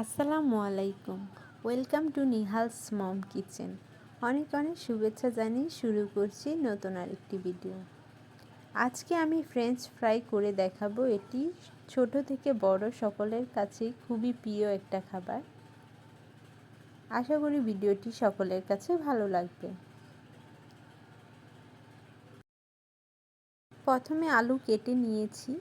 আসসালামু আলাইকুম। Welcome to Nihals mom kitchen অনেক অনেক শুভেচ্ছা জানিয়ে শুরু করছি নতুন আরেকটি ভিডিও আজকে আমি ফ্রেঞ্চ ফ্রাই করে দেখাবো এটি। ছোট থেকে বড় সকলের কাছে খুবই প্রিয় একটা খাবার। আশা করি ভিডিওটি সকলের কাছে ভালো লাগবে। প্রথমে আলু কেটে নিয়েছি।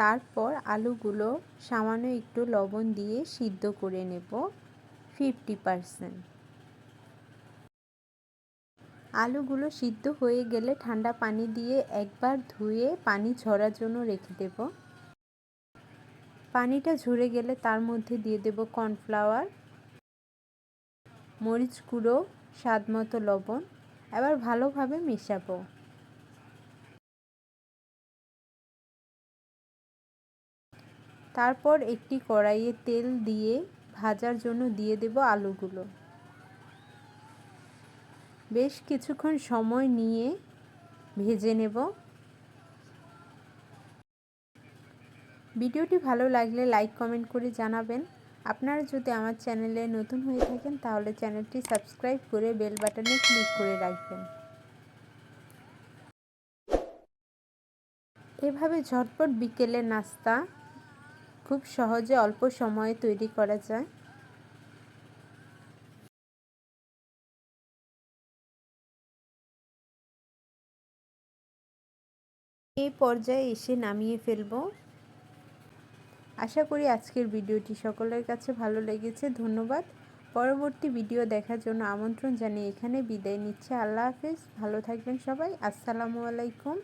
তারপর আলুগুলো সামান্য একটু লবণ দিয়ে সিদ্ধ করে নেব ফিফটি পারসেন্ট আলুগুলো সিদ্ধ হয়ে গেলে ঠান্ডা পানি দিয়ে একবার ধুয়ে পানি ঝরার জন্য রেখে দেব। পানিটা ঝরে গেলে তার মধ্যে দিয়ে দেব কর্নফ্লাওয়ার মরিচ গুঁড়ো স্বাদ মতো লবণ। এবার ভালোভাবে মেশাবো। তারপর একটি কড়াইয়ে তেল দিয়ে ভাজার জন্য দিয়ে দেব আলুগুলো। বেশ কিছুক্ষণ সময় নিয়ে ভেজে নেব। ভিডিওটি ভালো লাগলে লাইক, কমেন্ট করে জানাবেন। আপনারা যদি আমার চ্যানেলে নতুন হয়ে থাকেন, তাহলে চ্যানেলটি সাবস্ক্রাইব করে বেল বাটনে ক্লিক করে রাখবেন। এভাবে ঝটপট বিকেলে নাস্তা খুব সহজে অল্প সময়ে তৈরি করা যায়। এই পর্যায়ে এসে নামিয়ে ফেলব। আশা করি আজকের ভিডিওটি সকলের কাছে ভালো লেগেছে। ধন্যবাদ। পরবর্তী ভিডিও দেখার জন্য আমন্ত্রণ জানিয়ে এখানে বিদায় নিচ্ছে। আল্লাহ হাফেজ। ভালো থাকবেন সবাই। আসসালামু আলাইকুম।